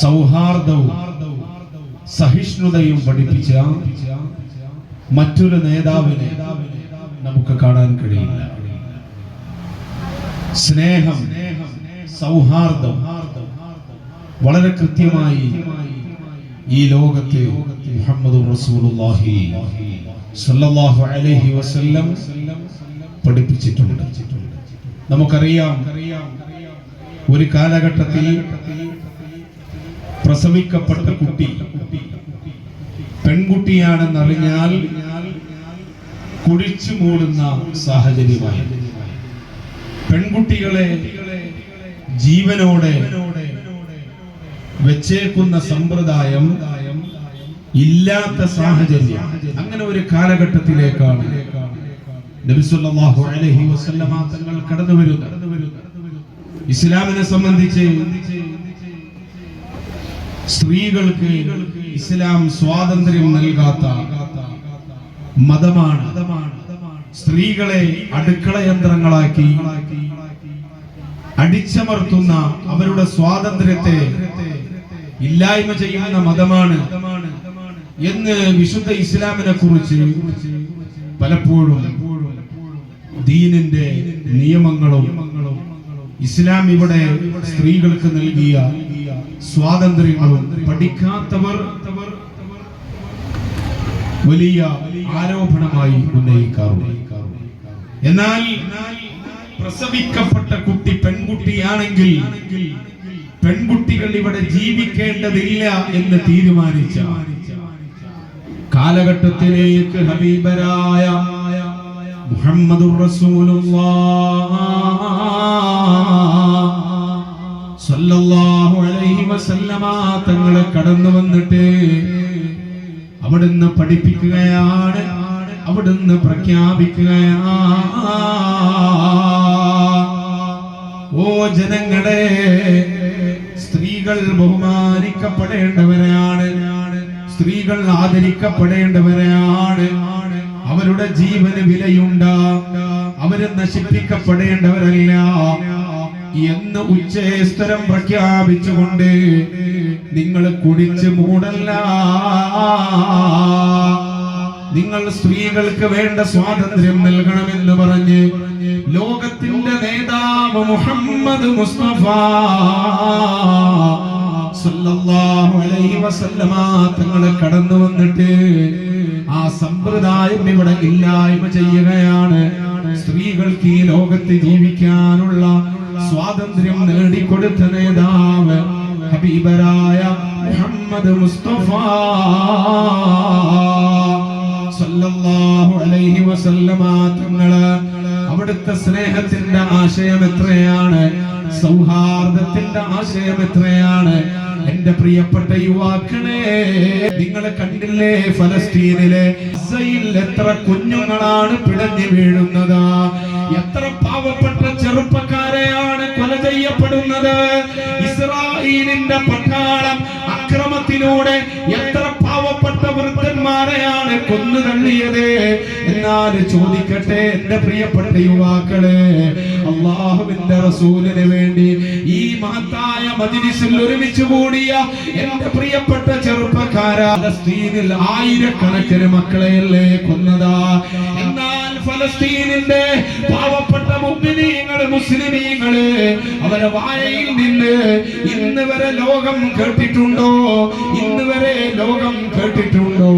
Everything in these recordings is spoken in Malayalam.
സൗഹാർദ്ദവും സഹിഷ്ണുതയും പഠിപ്പിച്ച മറ്റൊരു നേതാവിനെ നമുക്ക് കാണാൻ കഴിയില്ല. സ്നേഹം സൗഹാർദ്ദം വളരെ കൃത്യമായി ഈ ലോകത്തെ റസൂലുള്ളാഹി അലൈഹി വസല്ലം പഠിപ്പിച്ചിട്ടുണ്ട്. നമുക്കറിയാം ഒരു കാലഘട്ടത്തിൽ പ്രസവിക്കപ്പെട്ട കുട്ടി പെൺകുട്ടിയാണെന്നറിഞ്ഞാൽ കുഴിച്ചു മൂടുന്ന സാഹചര്യമായി. പെൺകുട്ടികളെ ജീവനോടെ വെച്ചേക്കുന്ന സമ്പ്രദായം ഇല്ലാത്ത സാഹചര്യം. അങ്ങനെ ഒരു കാലഘട്ടത്തിലേക്കാണ് നബിസുല്ലാഹു അലൈഹി വസല്ലമ തങ്ങൾ കടന്നു വരുന്നത് ഇസ്ലാമിനെ സംബന്ധിച്ച് സ്ത്രീകൾക്ക് ഇസ്ലാം സ്വാതന്ത്ര്യം നൽകാത്ത മതമാണ്. സ്ത്രീകളെ അടുക്കള യന്ത്രങ്ങളാക്കി അടിച്ചമർത്തുന്ന അവരുടെ സ്വാതന്ത്ര്യത്തെ ഇല്ലായ്മ ചെയ്യുന്ന മതമാണ് എന്ന് വിശുദ്ധ ഇസ്ലാമിനെ കുറിച്ച് പലപ്പോഴും ദീനിന്റെ നിയമങ്ങളും ഇസ്ലാം ഇവിടെ സ്ത്രീകൾക്ക് നൽകിയ സ്വാതന്ത്ര്യങ്ങളും പഠിക്കാത്തവർ വലിയ ആരോപണമായി ഉന്നയിക്കാറുണ്ട്. എന്നാൽ പ്രസവിക്കപ്പെട്ട കുട്ടി പെൺകുട്ടിയാണെങ്കിൽ പെൺകുട്ടികൾ ഇവിടെ ജീവിക്കേണ്ടതില്ല എന്ന് തീരുമാനിച്ച കാലഘട്ടത്തിലേക്ക് ഹബീബരായ മുഹമ്മദുർ റസൂലുള്ളാഹ് തങ്ങളെ കടന്നു വന്നിട്ട് അവിടുന്ന് പഠിപ്പിക്കുകയാണ് അവിടുന്ന് പ്രഖ്യാപിക്കുകയാണ്. ഓ ജനങ്ങളെ സ്ത്രീകൾ ബഹുമാനിക്കപ്പെടേണ്ടവരാണ്. സ്ത്രീകൾ ആദരിക്കപ്പെടേണ്ടവരാണ്. അവരുടെ ജീവന് വിലയുണ്ട. അവർ നശിപ്പിക്കപ്പെടേണ്ടവരല്ല. എന്ന് ഉച്ചേസ്തരം പ്രഖ്യാപിച്ചുകൊണ്ട് നിങ്ങൾ കുടിച്ച് മൂടല്ല. നിങ്ങൾ സ്ത്രീകൾക്ക് വേണ്ട സ്വാതന്ത്ര്യം നൽകണമെന്ന് പറഞ്ഞ് ലോകത്തിന്റെ നേതാവ് മുഹമ്മദ് മുസ്തഫ തങ്ങൾ കടന്നു വന്നിട്ട് ആ സമ്പ്രദായം ഇവിടെ ഇല്ലായ്മ ചെയ്യുകയാണ്. സ്ത്രീകൾക്ക് ഈ ലോകത്ത് ജീവിക്കാനുള്ള സ്വാതന്ത്ര്യം നേടിക്കൊടുത്ത നേതാവ് ഹബീബരായ മുഹമ്മദ് മുസ്തഫ സല്ലല്ലാഹു അലൈഹി വസല്ലമ അവിടുത്തെ സ്നേഹത്തിന്റെ ആശയം എത്രയാണ്? സൗഹാർദ്ദത്തിന്റെ ആശയം എത്രയാണ്? എന്റെ പ്രിയപ്പെട്ട യുവാക്കളെ നിങ്ങളെ കണ്ടില്ലേ? ഫലസ്തീനിലെ എത്ര കുഞ്ഞുങ്ങളാണ് പിടഞ്ഞു വീഴുന്നത്? എത്ര പാവപ്പെട്ട ചെറുപ്പക്കാരെയാണ് കൊല ചെയ്യപ്പെടുന്നത്? ഇസ്രായേലിന്റെ പട്ടാളം അക്രമത്തിലൂടെ എത്ര പാവപ്പെട്ട വൃദ്ധന്മാരെയാണ് കൊന്നു തള്ളിയത്? എന്നാൽ ചോദിക്കട്ടെ എന്റെ പ്രിയപ്പെട്ട യുവാക്കളെ അള്ളാഹുവിന്റെ റസൂലിന് വേണ്ടി ഈ മഹത്തായ മജിലിസിൽ ഒരുമിച്ച് കൂടിയ എന്റെ പ്രിയപ്പെട്ട ചെറുപ്പക്കാര ഫലസ്തീനിൽ ആയിരക്കണക്കിന് മക്കളെയല്ലേ കൊന്നതാ. എന്നാൽ ഫലസ്തീനിന്റെ പാവപ്പെട്ട മുമ്പിനീങ്ങൾ മുസ്ലിമീങ്ങൾ അവരെ വായയിൽ നിന്ന് ഇന്ന് വരെ ലോകം കേട്ടിട്ടുണ്ടോ? ഇന്ന് വരെ ലോകം കേട്ടിട്ടുണ്ടോ?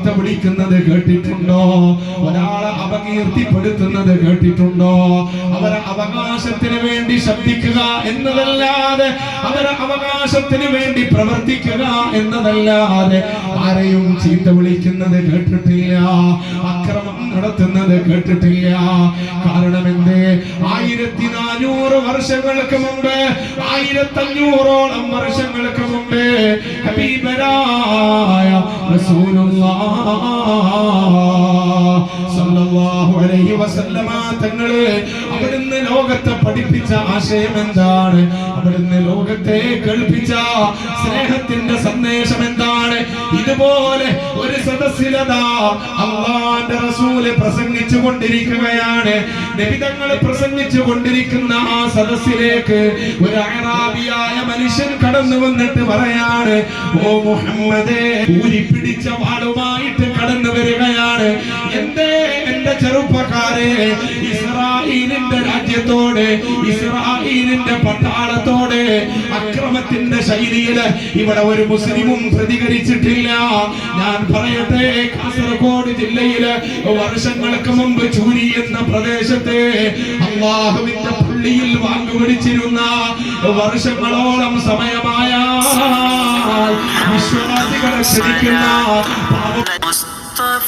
ചീത്ത വിളിക്കുന്നത് കേട്ടിട്ടുണ്ടോ? ഒരാളെ അപകീർത്തിപ്പെടുത്തുന്നത് കേട്ടിട്ടുണ്ടോ? അവരെ അവകാശത്തിന് വേണ്ടി ശബ്ദിക്കുക എന്നതല്ലാതെ അവരെ അവകാശത്തിന് വേണ്ടി പ്രവർത്തിക്കുക എന്നതല്ലാതെ ആരെയും ചീത്ത വിളിക്കുന്നത് കേട്ടിട്ടില്ല. അക്രമം നടത്തുന്നത് കേട്ടിട്ടില്ല. കാരണം എന്ത് ആയിരത്തി നാനൂറ് വർഷങ്ങൾക്ക് മുമ്പ് ആയിരത്തഞ്ഞൂറോളം വർഷങ്ങൾക്ക് മുമ്പ് ഹബീബരായ റസൂലുള്ളാഹ് തങ്ങൾ അവിടുന്ന് ലോകത്തെ പഠിപ്പിച്ച ആശയം എന്താണ്? അവിടുന്ന് ലോകത്തെ കേൾപ്പിച്ച സ്നേഹത്തിന്റെ സന്ദേശം എന്താണ്? ഇതുപോലെ ഒരു സദസ്സിലത അള്ളാന്റെ റസൂൽ പ്രസംഗിച്ചു കൊണ്ടിരിക്കുകയാണ്. നബിതങ്ങൾ പ്രസംഗിച്ചു കൊണ്ടിരിക്കുന്ന ആ സദസ്സിലേക്ക് ഒരു അറാബിയായ മനുഷ്യൻ കടന്നു വന്നിട്ട് പറയാണ് ഓ മുഹമ്മദേ ഊരിപ്പിടിച്ച വാളുമായിട്ട് കടന്നു വരികയാണ്. എന്തേ എന്റെ ചെറുപ്പക്കാരെ? ഇസ്രായേലിന്റെ രാജ്യത്തോട് ഇസ്രായേലിന്റെ പട്ടാളത്തോട് അക്രമത്തിന്റെ ശൈലിയിൽ ഇവിടെ ഒരു മുസ്ലിമും പ്രതികരിച്ചിട്ടില്ല. ഞാൻ പറയട്ടെ കാസർഗോഡ് ജില്ലയിൽ വർഷങ്ങൾക്ക് മുമ്പ് ചൂരി എന്ന പ്രദേശത്തെ അള്ളാഹുവിന്റെ പള്ളിയിൽ വാങ്ങുപിടിച്ചിരുന്ന വർഷങ്ങളോളം സമയമായ വിശ്വാസികളെ ക്ഷണിക്കുന്ന